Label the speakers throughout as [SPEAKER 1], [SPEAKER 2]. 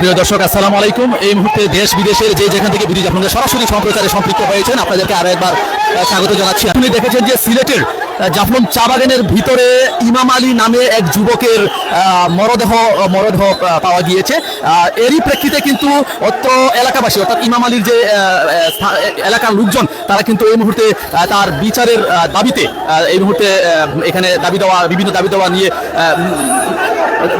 [SPEAKER 1] প্রিয় দর্শক, আসসালামু আলাইকুম। এই মুহূর্তে দেশ বিদেশের যে যেখান থেকে ভিডিও আপনাদের সরাসরি সম্প্রচারে সম্পৃক্ত হয়েছেন, আপনাদেরকে আরও একবার স্বাগত জানাচ্ছি। আপনি দেখেছেন যে সিলেটের জাফলং চা বাগানের ভিতরে ইমাম আলী নামে এক যুবকের মরদেহ মরদেহ পাওয়া গিয়েছে। এরই প্রেক্ষিতে কিন্তু অত্র এলাকাবাসী, অর্থাৎ ইমাম আলীর যে এলাকার লোকজন, তারা কিন্তু এই মুহূর্তে তার বিচারের দাবিতে এই মুহূর্তে এখানে দাবি দেওয়া, বিভিন্ন দাবি দেওয়া নিয়ে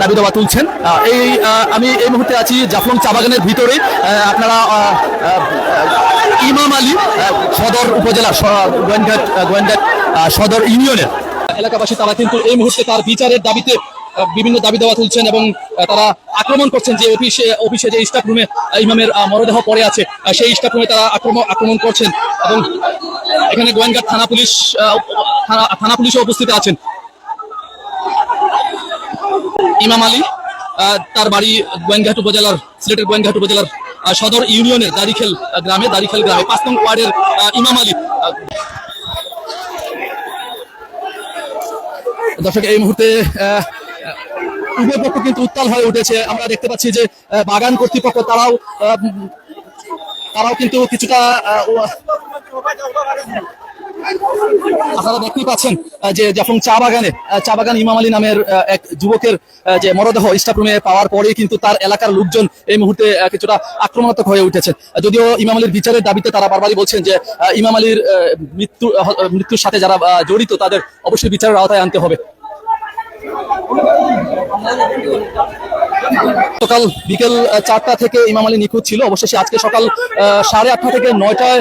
[SPEAKER 1] দাবি দাবা তুলছেন। এই আমি এই মুহূর্তে আছি জাফলং চা বাগানের ভিতরে। আপনারা ইমাম আলী সদর উপজেলার, স- গোয়েন্দাট গোয়েন্দাট সদর ইউনিয়নের এলাকাবাসী তারা কিন্তু এই মুহূর্তে তার বিচারের দাবিতে বিভিন্ন দাবি দেওয়া তুলছেন এবং তারা আক্রমণ করছেন যে অফিসে অফিসে যে স্টাফ রুমে ইমামের মরদেহ পড়ে আছে সেই স্টাফ রুমে তারা আক্রমণ আক্রমণ করছেন এবং এখানে গোয়েন্দাট থানা পুলিশ থানা- পুলিশও উপস্থিত আছেন। ইমাম আলী তার বাড়ি গোয়েনঘাট উপজেলার, সিলেটের গোয়েনঘাট উপজেলার সদর ইউনিয়নের দারিখেল গ্রামে দারিখেল গ্রামে, পাঁচ নং ওয়ার্ডের ইমাম আলী। দর্শক, এই মুহূর্তে উভয় পক্ষ কিন্তু উত্তাল হয়ে উঠেছে। আমরা দেখতে পাচ্ছি যে বাগান কর্তৃপক্ষ, তারাও তারাও কিন্তু কিছুটা আপনারা দেখতেই পাচ্ছেন যে যখন চা বাগানে চা বাগান ইমাম আলী নামের এক যুবকের যে মরদেহ স্টাফ রুমে পাওয়ার পরেই কিন্তু তার এলাকার লোকজন এই মুহূর্তে কিছুটা আক্রমণাত্মক হয়ে উঠেছে। যদিও ইমাম আলীর বিচারের দাবিতে তারা বারবারই বলছেন যে ইমাম আলীর মৃত্যু মৃত্যুর সাথে যারা জড়িত তাদের অবশ্যই বিচারের আওতায় আনতে হবে। সকাল বিকেল চারটা থেকে ইমাম আলী নিখোঁজ ছিল। অবশেষে আজকে সকাল সাড়ে আটটা থেকে নয়টায়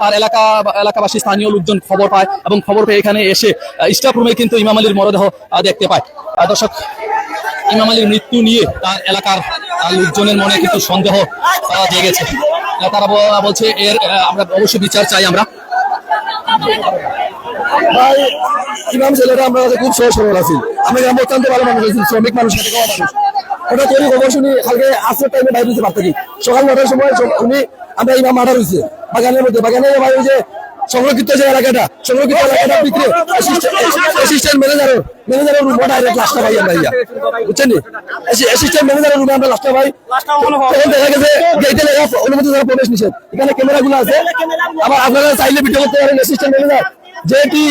[SPEAKER 1] তার এলাকা, এলাকাবাসী স্থানীয় লোকজন খবর পায় এবং খবর পেয়ে এখানে এসে স্টাফ রুমে কিন্তু ইমাম আলীর মরদেহ দেখতে পায়। দর্শক, ইমাম আলীর মৃত্যু নিয়ে তার এলাকার লোকজনের মনে কিন্তু সন্দেহ জেগেছে। তারা বলছে, এর আমরা অবশ্যই বিচার চাই আমরা।
[SPEAKER 2] ভাই, ইমাম ছেলেরা আমরা খুব সহজ সরল আছি। আমি গ্রাম অত্যন্ত ভালো মানুষ আছি, শ্রমিক খাওয়া মানুষ ওটা তৈরি খবর শুনি, কালকে আসর টাইমে বাইরে দিতে পারতাম সকাল নটার সময় উনি, আমরা ইমাম মারা রয়েছে বাগানের মধ্যে, বাগানের ভাই ওই সংরক্ষিত যে এলাকাটা, সংরক্ষিত এলাকাটা ভিতরে অ্যাসিস্ট্যান্ট ম্যানেজার ম্যানেজারের রুম লাস্টটা ভাই আমরা ইয়া। বুঝছেন অ্যাসিস্ট্যান্ট ম্যানেজারের রুমে আমরা লাস্টটা ভাই তখন দেখা গেছে অনুমতি দ্বারা প্রবেশ নিষেধ। এখানে ক্যামেরা গুলো আছে। আবার আপনারা চাইলে ভিডিও করতে পারেন অ্যাসিস্ট্যান্ট ম্যানেজার যেটি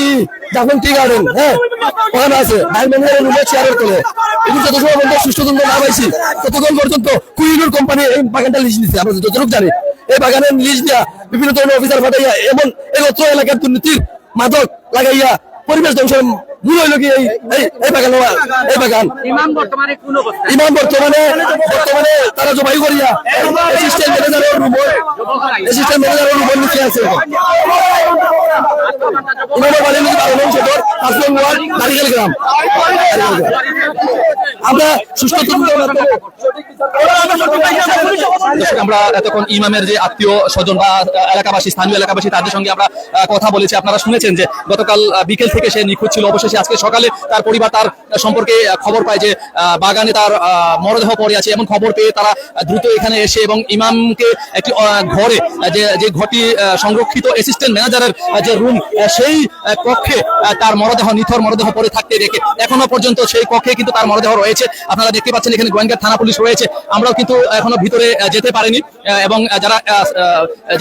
[SPEAKER 2] যখন টি গার্ডেন হ্যাঁ ওখানে আছে। ভাই ম্যানেজারের রুমে চেয়ারের তোলে এটি যত সময় পর্যন্ত সুষ্ঠু তন্ত্র না পাইছি ততক্ষণ পর্যন্ত কুইনুর কোম্পানি এই বাগানটা লিজ নিচ্ছে আমরা যতটুকু জানি এই বাগানের লিজ দেওয়া বিভিন্ন ধরনের অফিসার পাঠাইয়া এমন এই অত্র এলাকার দুর্নীতির মাদক লাগাইয়া পরিবেশ ধ্বংসের মূল হইল কি এই বাগান এই বাগান।
[SPEAKER 3] ইমাম বর্তমানে
[SPEAKER 2] বর্তমানে তারা জবাই করিয়া অ্যাসিস্ট্যান্ট ম্যানেজারের রুম অ্যাসিস্ট্যান্ট ম্যানেজারের রুম নিচে আছে এখন। ইমামের বাড়ি নিচে বারো নং সদর পাঁচ নং ওয়ার্ড নারিকেল সুস্থ
[SPEAKER 1] আমরা এতক্ষণ ইমামের যে আত্মীয় স্বজন বা এলাকাবাসী, স্থানীয় এলাকাবাসী, তাদের সঙ্গে আমরা কথা বলেছি। আপনারা শুনেছেন যে গতকাল বিকেল থেকে সে নিখোঁজ ছিল। অবশেষে আজকে সকালে তার পরিবার তার সম্পর্কে খবর পায় যে বাগানে তার মরদেহ পড়ে আছে এমন খবর পেয়ে তারা দ্রুত এখানে এসে এবং ইমামকে একটি ঘরে যে যে ঘরটি সংরক্ষিত অ্যাসিস্ট্যান্ট ম্যানেজারের যে রুম সেই কক্ষে তার মরদেহ, নিথর মরদেহ পড়ে থাকতে দেখে এখনও পর্যন্ত সেই কক্ষে কিন্তু তার মরদেহ রয়েছে। আপনারা দেখতে পাচ্ছেন এখানে গোয়েঙ্গার থানা পুলিশ রয়েছে। আমরাও কিন্তু এখনও ভিতরে যেতে পারিনি এবং যারা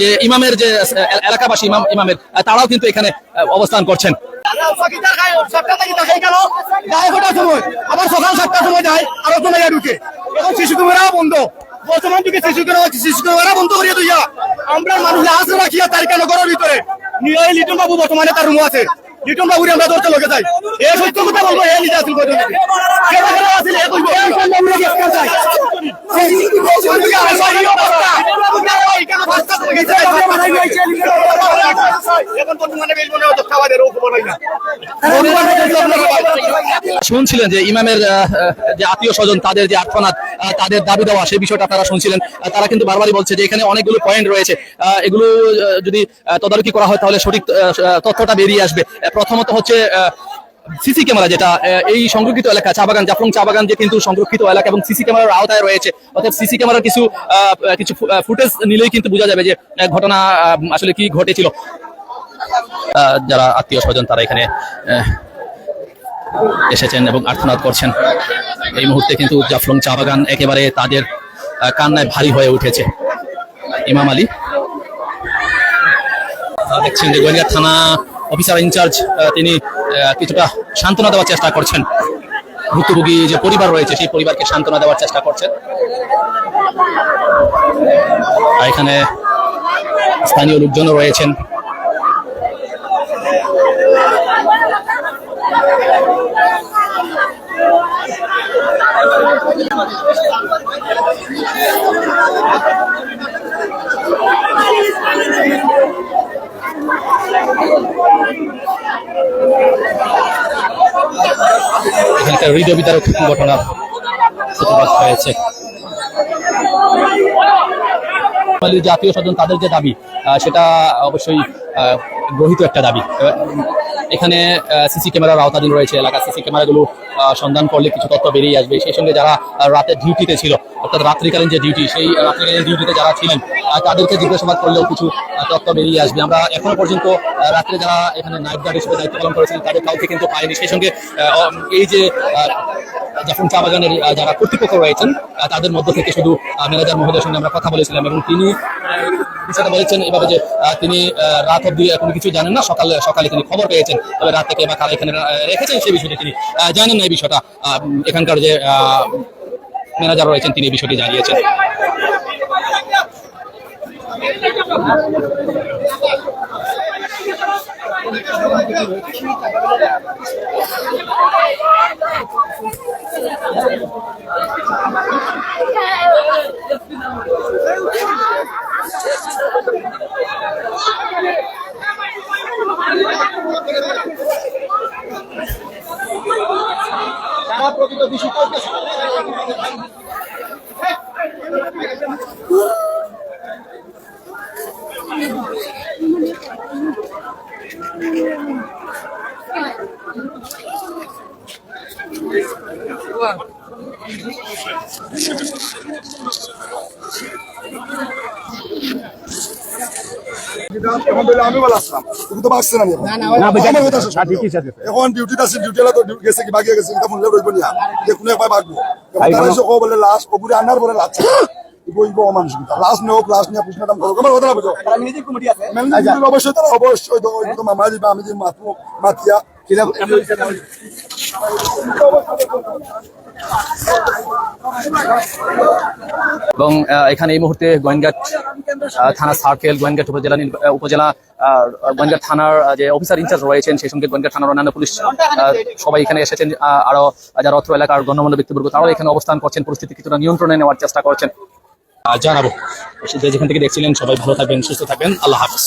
[SPEAKER 1] যে ইমামের যে এলাকাবাসী ইমাম, ইমামের তারাও কিন্তু এখানে অবস্থান করছেন।
[SPEAKER 4] আমরা আছে আমরা
[SPEAKER 1] শুনছিলেন যে ইমামের যে আত্মীয় স্বজন তাদের যে আর্থনাদ আহ, তাদের দাবি দেওয়া সেই বিষয়টা আপনারা শুনছিলেন। তারা কিন্তু বারবারই বলছে যে এখানে অনেকগুলো পয়েন্ট রয়েছে। এগুলো যদি তদারকি করা হয় তাহলে সঠিক তথ্যটা বেরিয়ে আসবে। প্রথমত হচ্ছে সিসি ক্যামেরা যেটা এই সংরক্ষিত এলাকা, চা বাগান, জাফলং চা বাগান যে কিন্তু সংরক্ষিত এলাকা এবং সিসি ক্যামেরার আওতায় রয়েছে। অর্থাৎ সিসি ক্যামেরার কিছু কিছু ফুটেজ নিলেই কিন্তু বোঝা যাবে যে ঘটনা আসলে কি ঘটেছিল। যারা আত্মীয় স্বজন তারা এখানে এসেছেন এবং আর্থনাদ করছেন। এই মুহূর্তে কিন্তু জাফলং চা বাগান একেবারে তাদের কান্নায় ভারী হয়ে উঠেছে। ইমাম আলী। দেখছেন যে গোয়েন্দা থানা অফিসার ইনচার্জ তিনি কিছুটা সান্ত্বনা দেওয়ার চেষ্টা করছেন। ভুক্তভোগী যে পরিবার রয়েছে, সেই পরিবারকে সান্ত্বনা দেওয়ার চেষ্টা করছেন। আর এখানে স্থানীয় লোকজনও রয়েছেন। এখানকার হৃদয় বিতারক ঘটনা সূত্রপাত হয়েছে জাতীয় স্বজন তাদের যে দাবি সেটা অবশ্যই গ্রহিত একটা দাবি। এখানে সিসি ক্যামেরার আওতাধীন রয়েছে এলাকা সিসি ক্যামেরাগুলো সন্ধান করলে কিছু তথ্য বেরিয়ে আসবে। সেই সঙ্গে যারা রাতে ডিউটিতে ছিল, অর্থাৎ রাত্রিকালীন যে ডিউটি, সেই রাত্রিকালীন ডিউটিতে যারা ছিলেন তাদেরকে জিজ্ঞাসাবাদ করলেও কিছু তথ্য বেরিয়ে আসবে। আমরা এখনও পর্যন্ত রাত্রে যারা এখানে নাইট গার্ড হিসেবে দায়িত্ব পালন করেছিলেন তাদের কাউকে কিন্তু পাইনি। সেই সঙ্গে এই যে যখন চা বাগানের যারা কর্তৃপক্ষ রয়েছেন তাদের মধ্য থেকে শুধু ম্যানেজার মহোদয়ের সঙ্গে আমরা কথা বলেছিলাম এবং তিনি বিষয়টা বলেছেন এভাবে যে তিনি রাত অব্দি কোনো কিছু জানেন না, সকালে সকালে তিনি খবর পেয়েছেন, তবে রাত থেকে বা কারা এখানে রেখেছেন সেই বিষয়টি তিনি জানেন না এই বিষয়টা এখানকার যে ম্যানেজার রয়েছেন, তিনি এই বিষয়টি জানিয়েছেন।
[SPEAKER 3] এখন বলে আমি বলে আসলাম তুমি তো বাঁচছে না এখন? ডিউটিতে আছে ডিউটি তো গেছে কি বাকি গেছে এটা ফোনলে রইব না যে কোনো একবার বাগবো। তারা কো বলে লাশ ওগুলি আনার বলে লাশ কমিটি অবশ্যই তারা অবশ্যই মাতিয়া
[SPEAKER 1] এবং এখানে এই মুহূর্তে গোয়েনঘাট থানা সার্কেল গোয়েনঘাট উপজেলা উপজেলা গোয়েনঘাট থানার যে অফিসার ইনচার্জ রয়েছেন সেই সঙ্গে গোয়েনঘাট থানার অন্যান্য পুলিশ সবাই এখানে এসেছেন আহ, আরও যারা অত্র এলাকার গণ্যমান্য ব্যক্তিবর্গ তারাও এখানে অবস্থান করছেন পরিস্থিতি কিছুটা নিয়ন্ত্রণে নেওয়ার চেষ্টা করছেন। জানাব। যে যেখান থেকে দেখছিলেন সবাই ভালো থাকবেন সুস্থ থাকবেন। আল্লাহ হাফিজ।